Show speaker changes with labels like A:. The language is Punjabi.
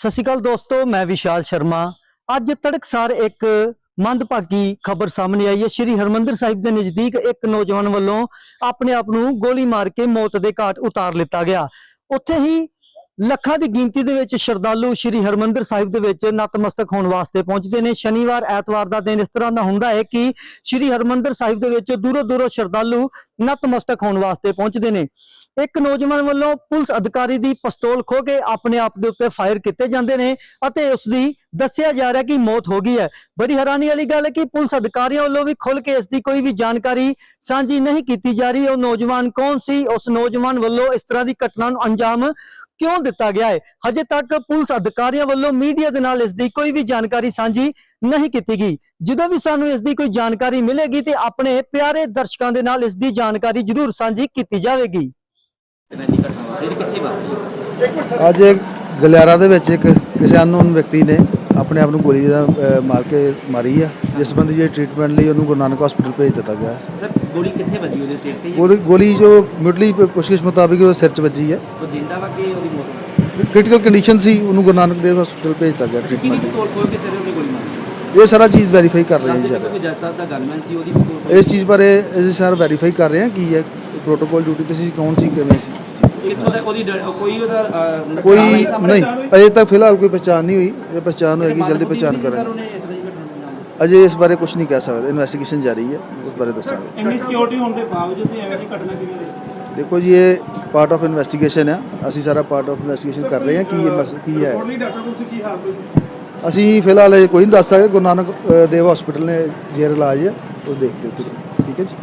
A: ਸਤਿ ਸ਼੍ਰੀ ਅਕਾਲ ਦੋਸਤੋ, ਮੈਂ ਵਿਸ਼ਾਲ ਸ਼ਰਮਾ। ਅੱਜ ਤੜਕਸਾਰ ਇੱਕ ਮੰਦਭਾਗੀ ਖਬਰ ਸਾਹਮਣੇ ਆਈ ਹੈ। ਸ਼੍ਰੀ ਹਰਮੰਦਰ ਸਾਹਿਬ ਦੇ ਨਜ਼ਦੀਕ ਇੱਕ ਨੌਜਵਾਨ ਵੱਲੋਂ ਆਪਣੇ ਆਪ ਨੂੰ ਗੋਲੀ ਮਾਰ ਕੇ ਮੌਤ ਦੇ ਘਾਟ ਉਤਾਰ ਲਿੱਤਾ ਗਿਆ। ਉੱਥੇ ਹੀ ਲੱਖਾਂ ਦੀ ਗਿਣਤੀ ਦੇ ਵਿੱਚ ਸ਼ਰਧਾਲੂ ਸ਼੍ਰੀ ਹਰਮੰਦਰ ਸਾਹਿਬ ਦੇ ਵਿੱਚ ਨਤਮਸਤਕ ਹੋਣ ਵਾਸਤੇ ਪਹੁੰਚਦੇ ਨੇ। ਸ਼ਨੀਵਾਰ, ਐਤਵਾਰ ਦਾ ਦਿਨ ਇਸ ਤਰ੍ਹਾਂ ਦਾ ਹੁੰਦਾ ਹੈ ਕਿ ਸ਼੍ਰੀ ਹਰਮੰਦਰ ਸਾਹਿਬ ਦੇ ਵਿੱਚ ਦੂਰੋਂ ਦੂਰੋਂ ਸ਼ਰਧਾਲੂ ਨਤਮਸਤਕ ਹੋਣ ਵਾਸਤੇ ਪਹੁੰਚਦੇ ਨੇ। ਇੱਕ ਨੌਜਵਾਨ ਵੱਲੋਂ ਪੁਲਿਸ ਅਧਿਕਾਰੀ ਦੀ ਪਿਸਤੌਲ ਖੋ ਕੇ ਆਪਣੇ ਆਪ ਦੇ ਉੱਤੇ ਫਾਇਰ ਕੀਤੇ ਜਾਂਦੇ ਨੇ ਅਤੇ ਉਸ ਦੀ ਦੱਸਿਆ ਜਾ ਰਿਹਾ ਕਿ ਮੌਤ ਹੋ ਗਈ ਹੈ। ਬੜੀ ਹੈਰਾਨੀ ਵਾਲੀ ਗੱਲ ਹੈ ਕਿ ਪੁਲਿਸ ਅਧਿਕਾਰੀਆਂ ਵੱਲੋਂ ਵੀ ਖੁੱਲ ਕੇ ਇਸ ਦੀ ਕੋਈ ਵੀ ਜਾਣਕਾਰੀ ਸਾਂਝੀ ਨਹੀਂ ਕੀਤੀ ਜਾ ਰਹੀ। ਉਹ ਨੌਜਵਾਨ ਕੌਣ ਸੀ? ਉਸ ਨੌਜਵਾਨ ਵੱਲੋਂ ਇਸ ਤਰ੍ਹਾਂ ਦੀ ਘਟਨਾ ਨੂੰ ਅੰਜਾਮ ਕਿਉਂ ਦਿੱਤਾ ਗਿਆ ਹੈ? ਹਜੇ ਤੱਕ ਪੁਲਿਸ ਅਧਿਕਾਰੀਆਂ ਵੱਲੋਂ ਮੀਡੀਆ ਦੇ ਨਾਲ ਇਸ ਦੀ ਕੋਈ ਵੀ ਜਾਣਕਾਰੀ ਸਾਂਝੀ ਨਹੀਂ ਕੀਤੀ ਗਈ। ਜਦੋਂ ਵੀ ਸਾਨੂੰ ਇਸ ਦੀ ਕੋਈ ਜਾਣਕਾਰੀ ਮਿਲੇਗੀ ਤੇ ਆਪਣੇ ਪਿਆਰੇ ਦਰਸ਼ਕਾਂ ਦੇ ਨਾਲ ਇਸ ਦੀ ਜਾਣਕਾਰੀ ਜ਼ਰੂਰ ਸਾਂਝੀ ਕੀਤੀ ਜਾਵੇਗੀ।
B: ਅੱਜ ਇੱਕ ਗਲਿਆਰਾ ਦੇ ਵਿੱਚ ਇੱਕ ਕਿਸੇ ਅਨਨੋਨ ਵਿਅਕਤੀ ਨੇ ਆਪਣੇ ਆਪ ਨੂੰ ਗੋਲੀ ਦਾ ਮਾਰ ਕੇ ਮਾਰੀ ਆ। ਜਿਸ ਸੰਬੰਧੀ ਜੇ ਟ੍ਰੀਟਮੈਂਟ ਲਈ ਉਹਨੂੰ ਗੁਰੂ ਨਾਨਕ ਹਸਪੀਟਲ ਭੇਜ ਦਿੱਤਾ ਗਿਆ।
C: ਸਰ ਗੋਲੀ ਕਿੱਥੇ ਵੱਜੀ ਉਹਦੇ ਸਿਰ ਤੇ
B: ਗੋਲੀ ਗੋਲੀ ਜੋ ਪ- ਪੁੱਛਗਿੱਛ ਮੁਤਾਬਿਕ ਉਹਦੇ ਸਿਰ 'ਚ ਵੱਜੀ ਹੈ।
C: ਉਹ ਜਿੰਦਾ ਵਾ ਕਿ ਉਹਦੀ ਮੌਤ
B: ਕ੍ਰਿਟੀਕਲ ਕੰਡੀਸ਼ਨ ਸੀ ਉਹਨੂੰ ਗੁਰੂ ਨਾਨਕ ਦੇਵ ਹਸਪੀਟਲ ਭੇਜ ਦਿੱਤਾ ਗਿਆ
C: ਕਿਹਦੀ ਪਿਸਤੌਲ ਖੋਲ ਕੇ ਸਿਰ ਉਹਨੇ ਗੋਲੀ ਮਾਰੀ
B: ਇਹ ਸਾਰਾ ਚੀਜ਼ ਵੈਰੀਫਾਈ ਕਰ ਰਹੇ ਹਾਂ ਜੀ।
C: ਕੋਈ ਜੱਜ ਸਾਹਿਬ ਦਾ ਗਨਮੈਨ ਸੀ ਉਹਦੀ ਪਿਸਤੌਲ
B: ਇਸ ਚੀਜ਼ ਬਾਰੇ ਅਸੀਂ ਸਾਰਾ ਵੈਰੀਫਾਈ ਕਰ ਰਹੇ ਹਾਂ ਕੀ ਹੈ ਪ੍ਰੋਟੋਕਾਲ ਡਿਊਟੀ ਤੇ ਸੀ ਕੌਣ ਸੀ ਕਿਵੇਂ ਸੀ।
C: ਕਿੱਥੋਂ ਦਾ ਉਹਦੀ ਕੋਈ ਉਹਦਾ
B: ਕੋਈ? ਨਹੀਂ ਅਜੇ ਤੱਕ ਫਿਲਹਾਲ ਕੋਈ ਪਛਾਣ ਨਹੀਂ ਹੋਈ ਜੇ ਪਛਾਣ ਹੋਏਗੀ ਜਲਦੀ ਪਛਾਣ ਕਰਾਂਗੇ। ਅਜੇ ਇਸ ਬਾਰੇ ਕੁਝ ਨਹੀਂ ਕਹਿ ਸਕਦੇ ਇਨਵੈਸਟੀਗੇਸ਼ਨ ਜਾਰੀ ਹੈ ਉਸ ਬਾਰੇ ਦੱਸਾਂਗੇ।
D: ਇੰਨੀ ਸਿਕਿਉਰਿਟੀ ਹੋਣ ਦੇ ਬਾਵਜੂਦ ਵੀ ਐਵੇਂ ਦੀ ਘਟਨਾ ਕਿਵੇਂ
B: ਦੇਖੋ ਜੀ ਇਹ ਪਾਰਟ ਆਫ ਇਨਵੈਸਟੀਗੇਸ਼ਨ ਹੈ ਅਸੀਂ ਸਾਰਾ ਪਾਰਟ ਆਫ ਇਨਵੈਸਟੀਗੇਸ਼ਨ ਕਰ ਰਹੇ ਹਾਂ ਕੀ ਇਹ ਮਸ ਕੀ ਹੈ। ਅਸੀਂ ਫਿਲਹਾਲ ਇਹ ਕੋਈ ਨਹੀਂ ਦੱਸ ਸਕਦੇ ਗੁਰੂ ਨਾਨਕ ਦੇਵ ਹਸਪੀਟਲ ਨੇ ਜੇਰ ਇਲਾਜ ਹੈ ਉਹ ਦੇਖਦੇ ਉੱਥੇ ਠੀਕ ਹੈ ਜੀ।